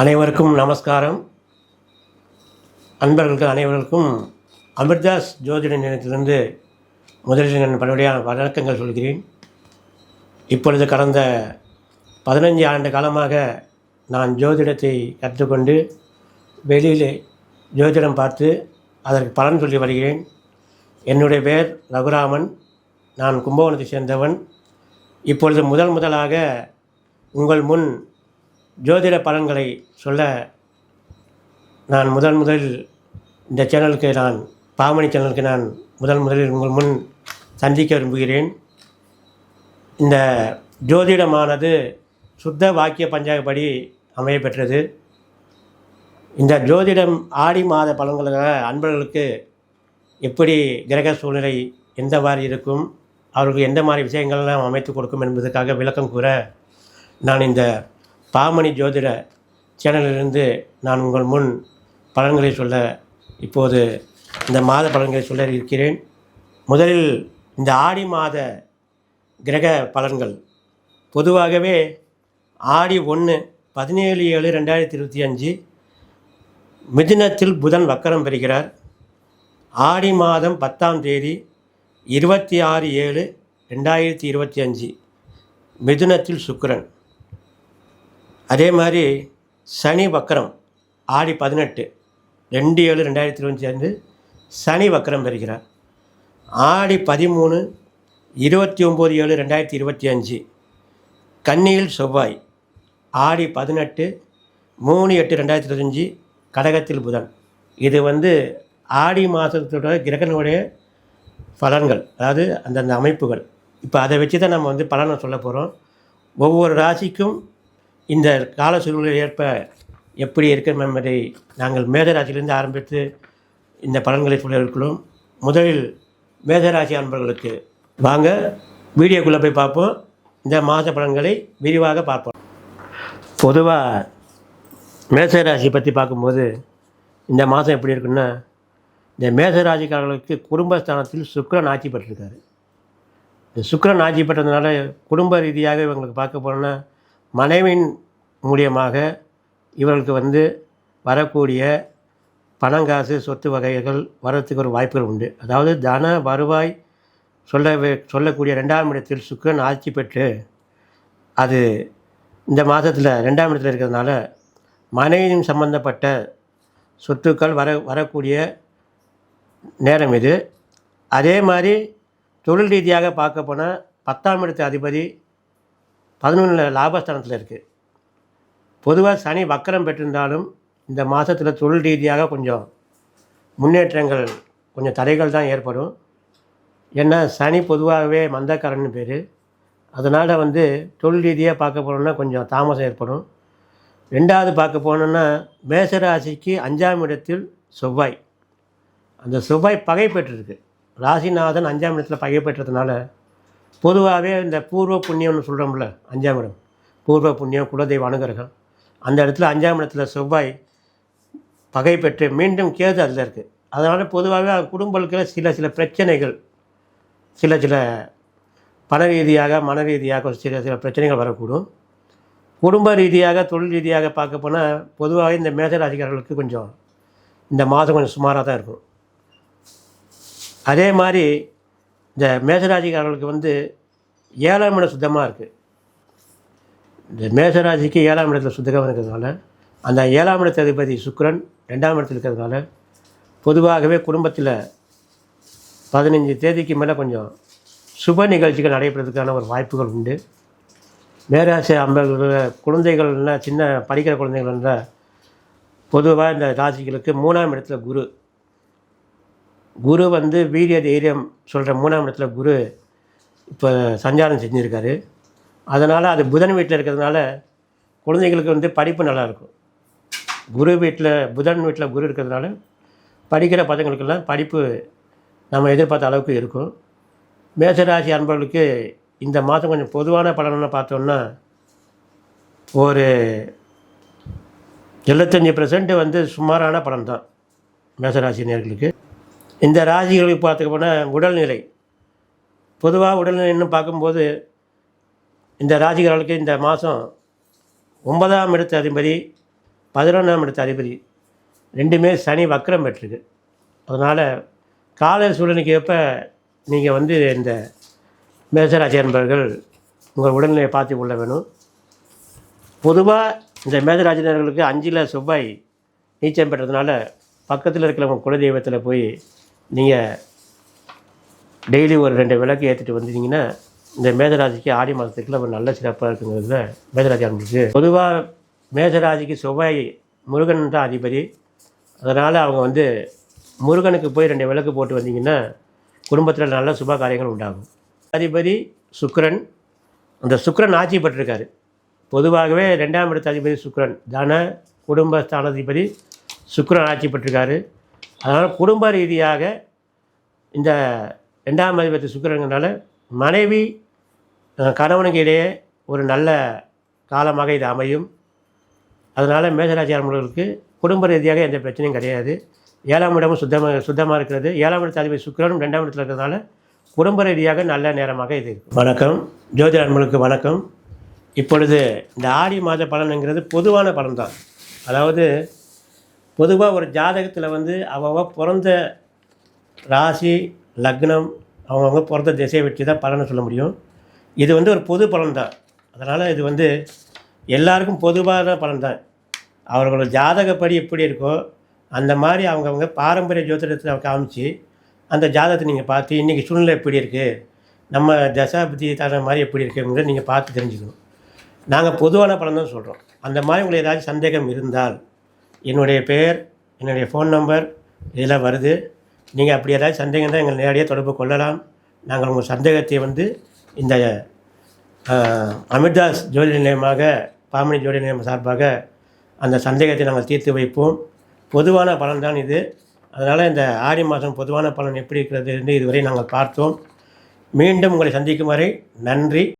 அனைவருக்கும் நமஸ்காரம். அன்பர்களுக்கு அனைவருக்கும் அமிர்தாஸ் ஜோதிட நிலையத்திலிருந்து முதலில் நான் பலவழியான வணக்கங்கள் சொல்கிறேன். இப்பொழுது கடந்த பதினஞ்சு ஆண்டு காலமாக நான் ஜோதிடத்தை கற்றுக்கொண்டு வெளியிலே ஜோதிடம் பார்த்து அதற்கு பலன் சொல்லி வருகிறேன். என்னுடைய பெயர் ரகுராமன். நான் கும்பகோணத்தை சேர்ந்தவன். இப்பொழுது முதல் முதலாக உங்கள் முன் ஜோதிட பலன்களை சொல்ல நான் முதல் முதலில் இந்த சேனலுக்கு நான் பாமணி சேனலுக்கு நான் முதன் முதலில் உங்கள் முன் சந்திக்க விரும்புகிறேன். இந்த ஜோதிடமானது சுத்த வாக்கிய பஞ்சாங்கப்படி அமைய பெற்றது இந்த ஜோதிடம் ஆடி மாத பலன்களாக அன்பர்களுக்கு எப்படி கிரக சூழ்நிலை எந்த மாதிரி இருக்கும் அவர்களுக்கு எந்த மாதிரி விஷயங்கள்லாம் அமைத்து கொடுக்கும் என்பதற்காக விளக்கம் கூற நான் இந்த பாமணி ஜோதிட சேனலிலிருந்து நான் உங்கள் முன் பலன்களை சொல்ல இப்போது இந்த மாத பலன்களை சொல்ல இருக்கிறேன். முதலில் இந்த ஆடி மாத கிரக பலன்கள். பொதுவாகவே ஆடி ஒன்று பதினேழு ஏழு ரெண்டாயிரத்தி இருபத்தி அஞ்சு மிதினத்தில் புதன் வக்கரம் பெறுகிறார். ஆடி மாதம் பத்தாம் தேதி இருபத்தி ஆறு ஏழு ரெண்டாயிரத்தி இருபத்தி அஞ்சு மிதுனத்தில் சுக்கரன். அதே மாதிரி சனி வக்கரம் ஆடி பதினெட்டு ரெண்டு ஏழு ரெண்டாயிரத்தி இருபத்தி சேர்ந்து சனி வக்கரம் பெறுகிறார். ஆடி பதிமூணு இருபத்தி ஒம்பது ஏழு ரெண்டாயிரத்தி இருபத்தி அஞ்சு கன்னியில் செவ்வாய் ஆடி பதினெட்டு மூணு எட்டு ரெண்டாயிரத்தி இருபத்தஞ்சி கடகத்தில் புதன். இது வந்து ஆடி மாதத்தோட கிரகனுடைய பலன்கள் அதாவது அந்தந்த அமைப்புகள். இப்போ அதை வச்சு தான் நம்ம வந்து பலனை சொல்ல போகிறோம் ஒவ்வொரு ராசிக்கும் இந்த கால சூழ்நிலை ஏற்ப எப்படி இருக்கும் என்பதை நாங்கள் மேதராசியிலிருந்து ஆரம்பித்து இந்த பலன்களை சொல்ல இருக்கிறோம் முதலில் மேதராசி அன்பர்களுக்கு வாங்க வீடியோக்குள்ளே போய் பார்ப்போம். இந்த மாத பலன்களை விரிவாக பார்ப்போம். பொதுவாக மேசராசி பற்றி பார்க்கும்போது இந்த மாதம் எப்படி இருக்குன்னா இந்த மேசராசிக்காரர்களுக்கு குடும்பஸ்தானத்தில் சுக்கரன் ஆட்சி பெற்றிருக்காரு. இந்த சுக்கரன் ஆட்சி பெற்றதுனால குடும்ப ரீதியாக இவங்களுக்கு பார்க்க போனோன்னா மனைவியின் மூலியமாக இவர்களுக்கு வந்து வரக்கூடிய பணங்காசு சொத்து வகைகள் வரத்துக்கு ஒரு வாய்ப்புகள் உண்டு. அதாவது தன வருவாய் சொல்ல சொல்லக்கூடிய ரெண்டாம் இடத்தில் சுக்கரன் ஆட்சி பெற்று அது இந்த மாதத்தில் ரெண்டாம் இடத்துல இருக்கிறதுனால மனைவியின் சம்பந்தப்பட்ட சொத்துக்கள் வர வரக்கூடிய நேரம் இது. அதே மாதிரி தொழில் ரீதியாக பார்க்க போனால் பத்தாம் இடத்து அதிபதி பதினொன்றில் லாபஸ்தானத்தில் இருக்குது பொதுவாக சனி வக்கரம் பெற்றிருந்தாலும் இந்த மாதத்தில் தொழில் ரீதியாக கொஞ்சம் முன்னேற்றங்கள் கொஞ்சம் தடைகள் தான் ஏற்படும். ஏன்னா சனி பொதுவாகவே மந்தக்காரன் பேர். அதனால் வந்து தொழில் ரீதியாக பார்க்க போனோம்னா கொஞ்சம் தாமசம் ஏற்படும். ரெண்டாவது பார்க்க போனோம்னா மேசராசிக்கு அஞ்சாம் இடத்தில் செவ்வாய். அந்த செவ்வாய் பகை பெற்றிருக்கு. ராசிநாதன் அஞ்சாம் இடத்தில் பகை பெற்றதுனால பொதுவாகவே இந்த பூர்வ புண்ணியம்னு சொல்கிறோம்ல அஞ்சாம் இடம். பூர்வ புண்ணியம் குலதெய்வ அனுகிரகம். அந்த இடத்துல அஞ்சாம் இடத்துல செவ்வாய் பகை பெற்று மீண்டும் கேது அதில் இருக்குது அதனால் பொதுவாகவே குடும்பத்தில் சில சில பிரச்சனைகள் சில சில பண ரீதியாக மன ரீதியாக சில சில பிரச்சனைகள் வரக்கூடும். குடும்ப ரீதியாக தொழில் ரீதியாக பார்க்க போனால் பொதுவாகவே இந்த மேசராசிக்காரர்களுக்கு கொஞ்சம் இந்த மாதம் கொஞ்சம் சுமாராக தான் இருக்கும். அதே மாதிரி இந்த மேசராசிக்காரர்களுக்கு வந்து ஏழாம் இடம் சுத்தமாக இருக்குது இந்த மேசராசிக்கு ஏழாம் இடத்துல சுத்தமாக இருக்கிறதுனால அந்த ஏழாம் இடத்து அதிபதி சுக்கரன் ரெண்டாம் இடத்துல இருக்கிறதுனால பொதுவாகவே குடும்பத்தில் பதினஞ்சு தேதிக்கு மேலே கொஞ்சம் சுப நிகழ்ச்சிகள் நடைபெறதுக்கான ஒரு வாய்ப்புகள் உண்டு. மேராசி அம்பர்கள குழந்தைகள்லாம் சின்ன படிக்கிற குழந்தைகள் இருந்தால் பொதுவாக இந்த ராசிகளுக்கு மூணாம் இடத்துல குரு குரு வந்து வீரிய தைரியம் சொல்கிற மூணாம் இடத்துல குரு இப்போ சஞ்சாரம் செஞ்சுருக்காரு. அதனால் அது புதன் வீட்டில் இருக்கிறதுனால குழந்தைங்களுக்கு வந்து படிப்பு நல்லாயிருக்கும். குரு வீட்டில் புதன் வீட்டில் குரு இருக்கிறதுனால படிக்கிற பசங்களுக்கெல்லாம் படிப்பு நம்ம எதிர்பார்த்த அளவுக்கு இருக்கும். மேசராசி அன்பர்களுக்கு இந்த மாதம் கொஞ்சம் பொதுவான பலன்னு பார்த்தோம்னா ஒரு எழுபத்தஞ்சி பர்சன்ட் வந்து சுமாரான பலன் தான் மேசராசி நேர்களுக்கு. இந்த ராசிகளுக்கு பார்த்துக்க போனால் உடல்நிலை. பொதுவாக உடல்நிலைன்னு பார்க்கும்போது இந்த ராசிகாரர்களுக்கு இந்த மாதம் ஒன்பதாம் இடத்து அதிபதி பதினொன்றாம் இடத்து அதிபதி ரெண்டுமே சனி வக்கரம் பெற்றிருக்கு. அதனால் கால சூழலுக்கு ஏற்ப நீங்கள் வந்து இந்த மேசராசி என்பவர்கள் உங்கள் உடல்நிலையை பார்த்து கொள்ள வேணும். பொதுவாக இந்த மேதராஜினர்களுக்கு அஞ்சில் செவ்வாய் நீச்சம் பெற்றதுனால பக்கத்தில் இருக்கிறவங்க குலதெய்வத்தில் போய் நீங்கள் டெய்லி ஒரு ரெண்டு விளக்கு ஏற்றிட்டு வந்தீங்கன்னா இந்த மேதராஜிக்கு ஆடி மாதத்துக்குள்ள ஒரு நல்ல சிறப்பாக இருக்குங்கிறதுல மேதராஜி அன்புக்கு. பொதுவாக மேதராஜிக்கு செவ்வாய் முருகன் தான் அதிபதி. அதனால் அவங்க வந்து முருகனுக்கு போய் ரெண்டு விளக்கு போட்டு வந்தீங்கன்னா குடும்பத்தில் நல்ல சுப காரியங்கள் உண்டாகும். அதிபதி சுக்கரன். அந்த சுக்கரன் ஆட்சி பெற்றிருக்காரு. பொதுவாகவே ரெண்டாம் இடத்த அதிபதி சுக்கரன். தான குடும்ப ஸ்தானாதிபதி சுக்கிரன் ஆட்சி பெற்றிருக்காரு. அதனால் குடும்ப ரீதியாக இந்த ரெண்டாம் அதிபதி சுக்கரங்கிறனால மனைவி கணவனுக்கு இடையே ஒரு நல்ல காலமாக இது அமையும். அதனால் மேசராசி குடும்ப ரீதியாக எந்த பிரச்சனையும் கிடையாது. ஏழாம் இடமும் சுத்தமாக சுத்தமாக இருக்கிறது. ஏழாம் இடத்து அதிபதி சுக்கிரனும் ரெண்டாம் இடத்துல இருக்கிறதுனால குடும்ப ரீதியாக நல்ல நேரமாக இது இருக்கும். வணக்கம். ஜோதிட அன்பர்களுக்கு வணக்கம். இப்பொழுது இந்த ஆடி மாத பலனுங்கிறது பொதுவான பலன் தான் அதாவது பொதுவாக ஒரு ஜாதகத்தில் வந்து அவங்க பிறந்த ராசி லக்னம் அவங்கவுங்க பிறந்த திசையை வச்சு தான் பலனை சொல்ல முடியும். இது வந்து ஒரு பொது பலன் தான் அதனால் இது வந்து எல்லாருக்கும் பொதுவான பலன் தான் அவர்களோட ஜாதகப்படி எப்படி இருக்கோ அந்த மாதிரி அவங்கவுங்க பாரம்பரிய ஜோதிடத்தில் காமிச்சு அந்த ஜாதகத்தை நீங்கள் பார்த்து இன்றைக்கி சூழ்நிலை எப்படி இருக்குது நம்ம தசாபதி தர மாதிரி எப்படி இருக்குங்கிறத நீங்கள் பார்த்து தெரிஞ்சுக்கணும். நாங்கள் பொதுவான பலன் தான் சொல்கிறோம் அந்த மாதிரி உங்களுக்கு ஏதாச்சும் சந்தேகம் இருந்தால் என்னுடைய பெயர் என்னுடைய ஃபோன் நம்பர் இதெல்லாம் வருது. நீங்கள் அப்படி ஏதாவது சந்தேகம் தான் எங்களை நேரடியாக தொடர்பு கொள்ளலாம். நாங்கள் உங்கள் சந்தேகத்தை வந்து இந்த அமிர்தாஸ் ஜோதி நிலையமாக பாமணி ஜோதி நிலையம் சார்பாக அந்த சந்தேகத்தை நாங்கள் தீர்த்து வைப்போம். பொதுவான பலன் தான் இது. அதனால் இந்த ஆடி மாதம் பொதுவான பலன் எப்படி இருக்கிறது என்று இதுவரை நாங்கள் பார்த்தோம். மீண்டும் உங்களை சந்திக்கும் வரை நன்றி.